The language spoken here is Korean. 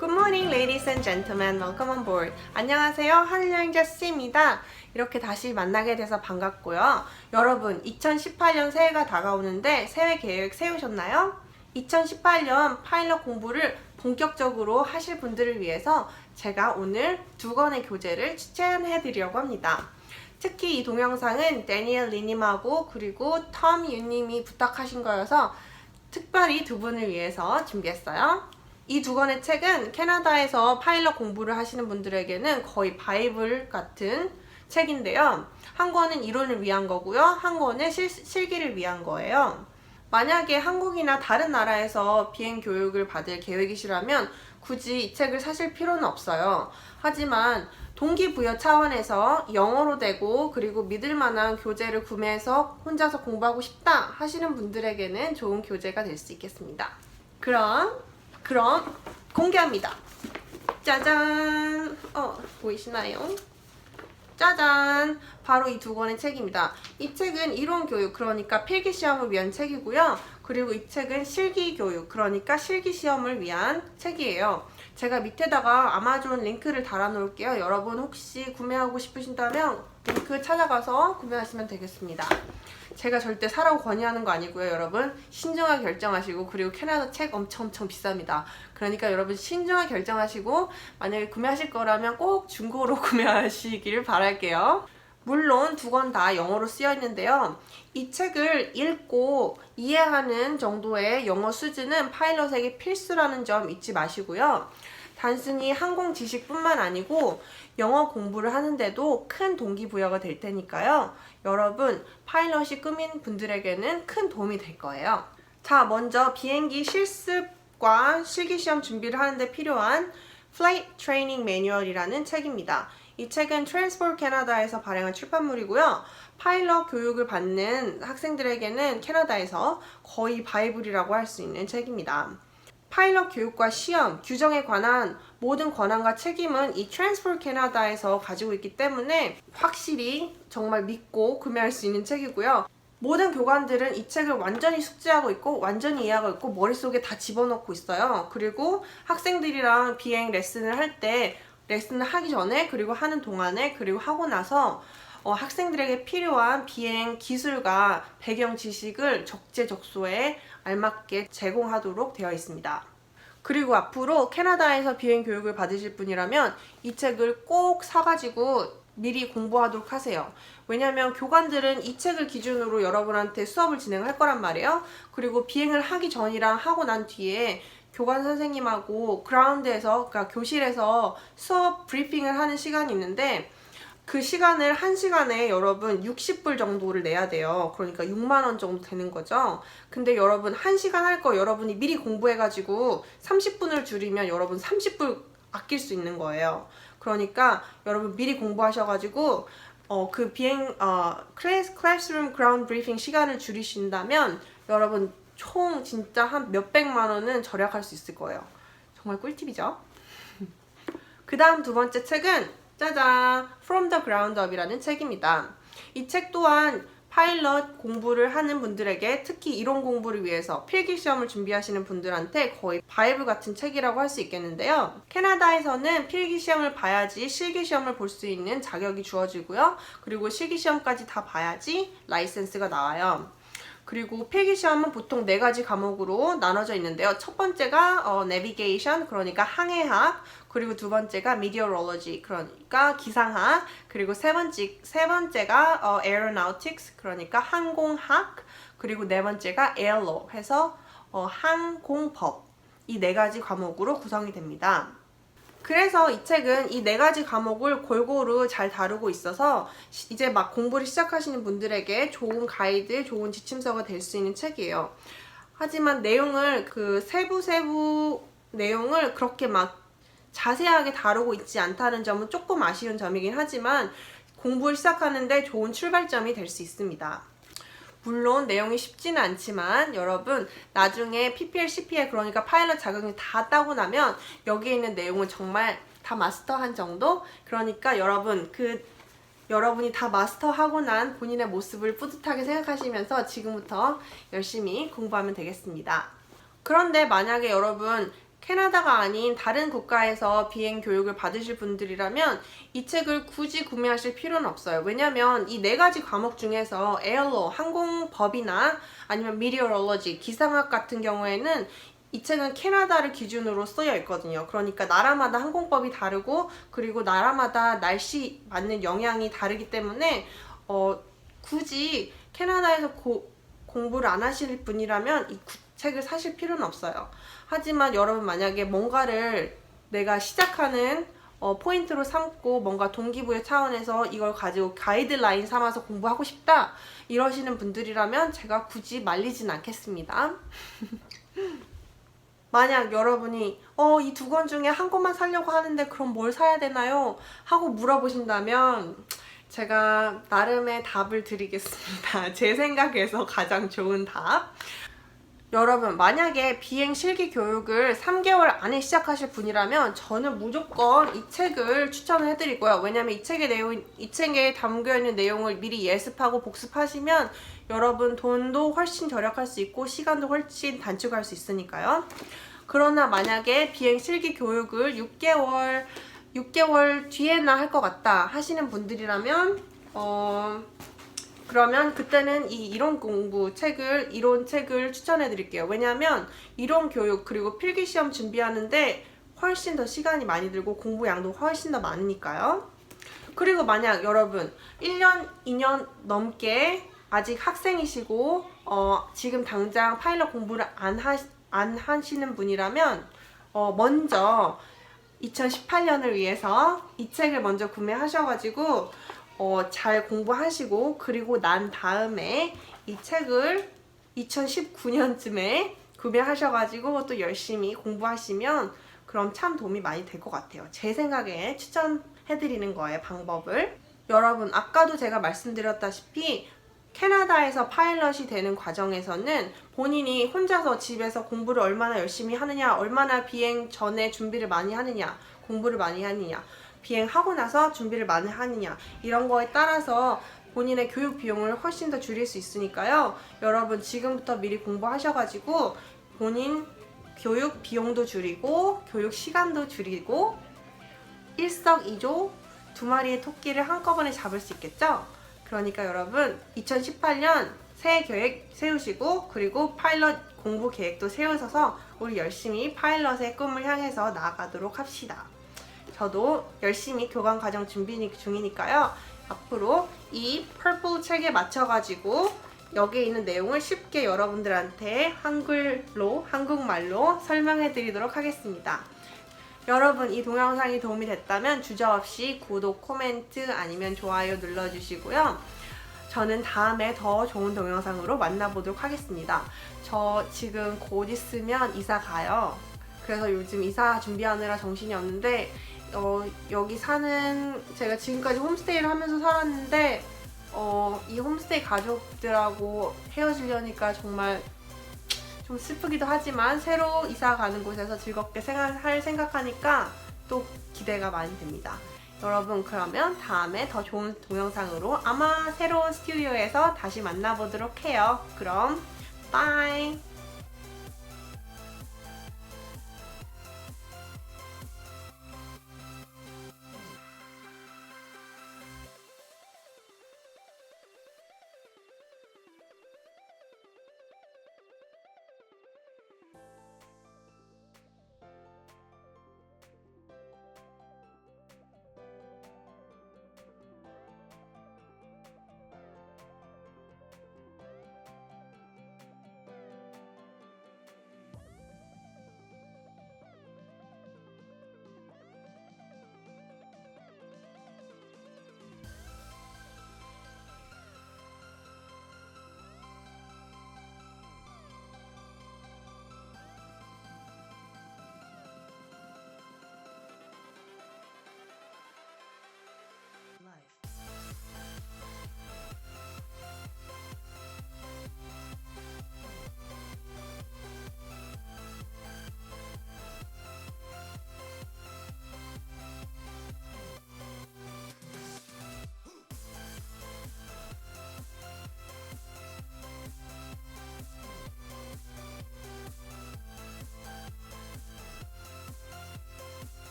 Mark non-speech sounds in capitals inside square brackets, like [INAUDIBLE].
Good morning, ladies and gentlemen. Welcome on board. 안녕하세요. 하늘여행자 C입니다. 이렇게 다시 만나게 돼서 반갑고요. 여러분, 2018년 새해가 다가오는데 새해 계획 세우셨나요? 2018년 파일럿 공부를 본격적으로 하실 분들을 위해서 제가 오늘 두 권의 교재를 추천해 드리려고 합니다. 특히 이 동영상은 데니엘 리님하고 그리고 텀 유님이 부탁하신 거여서 특별히 두 분을 위해서 준비했어요. 이 두 권의 책은 캐나다에서 파일럿 공부를 하시는 분들에게는 거의 바이블 같은 책인데요. 한 권은 이론을 위한 거고요. 한 권은 실, 실기를 위한 거예요. 만약에 한국이나 다른 나라에서 비행 교육을 받을 계획이시라면 굳이 이 책을 사실 필요는 없어요. 하지만 동기부여 차원에서 영어로 되고 그리고 믿을 만한 교재를 구매해서 혼자서 공부하고 싶다 하시는 분들에게는 좋은 교재가 될 수 있겠습니다. 그럼 그럼 공개합니다. 짜잔. 어, 보이시나요? 짜잔! 바로 이 두 권의 책입니다. 이 책은 이론 교육, 그러니까 필기 시험을 위한 책이고요. 그리고 이 책은 실기 교육, 그러니까 실기 시험을 위한 책이에요. 제가 밑에다가 아마존 링크를 달아 놓을게요. 여러분 혹시 구매하고 싶으신다면 링크 찾아가서 구매하시면 되겠습니다. 제가 절대 사라고 권유하는 거 아니고요, 여러분. 신중하게 결정하시고 그리고 캐나다 책 엄청 엄청 비쌉니다. 그러니까 여러분 신중하게 결정하시고 만약에 구매하실 거라면 꼭 중고로 [LAUGHS] 구매하시길 바랄게요. 물론 두 권 다 영어로 쓰여 있는데요. 이 책을 읽고 이해하는 정도의 영어 수준은 파일럿에게 필수라는 점 잊지 마시고요. 단순히 항공 지식뿐만 아니고 영어 공부를 하는데도 큰 동기부여가 될 테니까요. 여러분, 파일럿이 꿈인 분들에게는 큰 도움이 될 거예요. 자, 먼저 비행기 실습과 실기시험 준비를 하는데 필요한 Flight Training Manual이라는 책입니다. 이 책은 트랜스포트 캐나다에서 발행한 출판물이고요. 파일럿 교육을 받는 학생들에게는 캐나다에서 거의 바이블이라고 할 수 있는 책입니다. 파일럿 교육과 시험, 규정에 관한 모든 권한과 책임은 이 트랜스포트 캐나다에서 가지고 있기 때문에 확실히 정말 믿고 구매할 수 있는 책이고요. 모든 교관들은 이 책을 완전히 숙지하고 있고 완전히 이해하고 있고 머릿속에 다 집어넣고 있어요. 그리고 학생들이랑 비행 레슨을 할 때 레슨을 하기 전에 그리고 하는 동안에 그리고 하고 나서 어, 학생들에게 필요한 비행 기술과 배경 지식을 적재적소에 알맞게 제공하도록 되어 있습니다. 그리고 앞으로 캐나다에서 비행 교육을 받으실 분이라면 이 책을 꼭 사가지고 미리 공부하도록 하세요. 왜냐면 교관들은 이 책을 기준으로 여러분한테 수업을 진행할 거란 말이에요. 그리고 비행을 하기 전이랑 하고 난 뒤에 교관 선생님하고 그라운드에서, 그러니까 교실에서 수업 브리핑을 하는 시간이 있는데 그 시간을 한 시간에 여러분 60불 정도를 내야 돼요. 그러니까 6만 원 정도 되는 거죠. 근데 여러분 한 시간 할 거 여러분이 미리 공부해가지고 30분을 줄이면 여러분 30불 아낄 수 있는 거예요. 그러니까 여러분 미리 공부하셔가지고 어, 그 비행 어, 클래스 클래스룸 그라운드 브리핑 시간을 줄이신다면 여러분 총 진짜 한 몇백만 원은 절약할 수 있을 거예요. 정말 꿀팁이죠. [LAUGHS] 그 다음 두 번째 책은 짜잔! From the Ground Up이라는 책입니다. 이 책 또한 파일럿 공부를 하는 분들에게 특히 이론 공부를 위해서 필기 시험을 준비하시는 분들한테 거의 바이블 같은 책이라고 할 수 있겠는데요. 캐나다에서는 필기 시험을 봐야지 실기 시험을 볼 수 있는 자격이 주어지고요. 그리고 실기 시험까지 다 봐야지 라이센스가 나와요. 그리고 필기 시험은 보통 네 가지 과목으로 나눠져 있는데요. 첫 번째가 어, 내비게이션 그러니까 항해학 그리고 두 번째가 미디어롤로지 그러니까 기상학 그리고 세 번째 세 번째가 어, aeronautics 그러니까 항공학 그리고 네 번째가 airlaw 해서 어, 항공법 이 네 가지 과목으로 구성이 됩니다. 그래서 이 책은 이 네 가지 과목을 골고루 잘 다루고 있어서 시- 이제 막 공부를 시작하시는 분들에게 좋은 가이드, 좋은 지침서가 될 수 있는 책이에요. 하지만 내용을 그 세부 세부 내용을 그렇게 막 자세하게 다루고 있지 않다는 점은 조금 아쉬운 점이긴 하지만 공부를 시작하는데 좋은 출발점이 될 수 있습니다. 물론 내용이 쉽지는 않지만 여러분 나중에 PPL, CPL 그러니까 파일럿 자격증 다 따고 나면 여기에 있는 내용은 정말 다 마스터한 정도? 그러니까 여러분 그 여러분이 다 마스터하고 난 본인의 모습을 뿌듯하게 생각하시면서 지금부터 열심히 공부하면 되겠습니다. 그런데 만약에 여러분 캐나다가 아닌 다른 국가에서 비행 교육을 받으실 분들이라면 이 책을 굳이 구매하실 필요는 없어요. 왜냐면 이 네 가지 과목 중에서 에어로, 항공법이나 아니면 미디어롤로지, 기상학 같은 경우에는 이 책은 캐나다를 기준으로 쓰여 있거든요. 그러니까 나라마다 항공법이 다르고 그리고 나라마다 날씨 맞는 영향이 다르기 때문에 어, 굳이 캐나다에서 고- 공부를 안 하실 분이라면 이 구- 책을 사실 필요는 없어요. 하지만 여러분 만약에 뭔가를 내가 시작하는 어, 포인트로 삼고 뭔가 동기부여 차원에서 이걸 가지고 가이드라인 삼아서 공부하고 싶다 이러시는 분들이라면 제가 굳이 말리진 않겠습니다. [LAUGHS] 만약 여러분이 어, 이 두 권 중에 한 권만 사려고 하는데 그럼 뭘 사야 되나요? 하고 물어보신다면 제가 나름의 답을 드리겠습니다. [LAUGHS] 제 생각에서 가장 좋은 답. 여러분, 만약에 비행 실기 교육을 3개월 안에 시작하실 분이라면 저는 무조건 이 책을 추천을 해드리고요. 왜냐면 이 책의 내용, 이 책에 담겨 있는 내용을 미리 예습하고 복습하시면 여러분 돈도 훨씬 절약할 수 있고 시간도 훨씬 단축할 수 있으니까요. 그러나 만약에 비행 실기 교육을 6개월 6개월 뒤에나 할 것 같다 하시는 분들이라면 어 그러면 그때는 이 이론 공부 책을 이론 책을 추천해 드릴게요. 왜냐하면 이론 교육 그리고 필기 시험 준비하는데 훨씬 더 시간이 많이 들고 공부 양도 훨씬 더 많으니까요. 그리고 만약 여러분 1년, 2년 넘게 아직 학생이시고 어, 지금 당장 파일럿 공부를 안, 하, 안 하시는 분이라면 어, 먼저 2018년을 위해서 이 책을 먼저 구매하셔가지고 어, 잘 공부하시고 그리고 난 다음에 이 책을 2019년쯤에 구매하셔가지고 또 열심히 공부하시면 그럼 참 도움이 많이 될 것 같아요. 제 생각에 추천해드리는 거예요, 방법을. 여러분, 아까도 제가 말씀드렸다시피 캐나다에서 파일럿이 되는 과정에서는 본인이 혼자서 집에서 공부를 얼마나 열심히 하느냐, 얼마나 비행 전에 준비를 많이 하느냐, 공부를 많이 하느냐, 비행하고 나서 준비를 많이 하느냐, 이런 거에 따라서 본인의 교육 비용을 훨씬 더 줄일 수 있으니까요. 여러분, 지금부터 미리 공부하셔가지고 본인 교육 비용도 줄이고, 교육 시간도 줄이고, 일석이조 두 마리의 토끼를 한꺼번에 잡을 수 있겠죠? 그러니까 여러분 2018년 새해 계획 세우시고 그리고 파일럿 공부 계획도 세우셔서 우리 열심히 파일럿의 꿈을 향해서 나아가도록 합시다. 저도 열심히 교관 과정 준비 중이니까요. 앞으로 이 펄플 책에 맞춰가지고 여기에 있는 내용을 쉽게 여러분들한테 한글로, 한국말로 설명해 드리도록 하겠습니다. 여러분 이 동영상이 도움이 됐다면 주저없이 구독, 코멘트 아니면 좋아요 눌러주시고요. 저는 다음에 더 좋은 동영상으로 만나보도록 하겠습니다. 저 지금 곧 있으면 이사 가요. 그래서 요즘 이사 준비하느라 정신이 없는데 어, 여기 사는 제가 지금까지 홈스테이를 하면서 살았는데 어, 이 홈스테이 가족들하고 헤어지려니까 정말 좀 슬프기도 하지만 새로 이사 가는 곳에서 즐겁게 생활할 생각하니까 또 기대가 많이 됩니다. 여러분 그러면 다음에 더 좋은 동영상으로 아마 새로운 스튜디오에서 다시 만나보도록 해요. 그럼 빠이!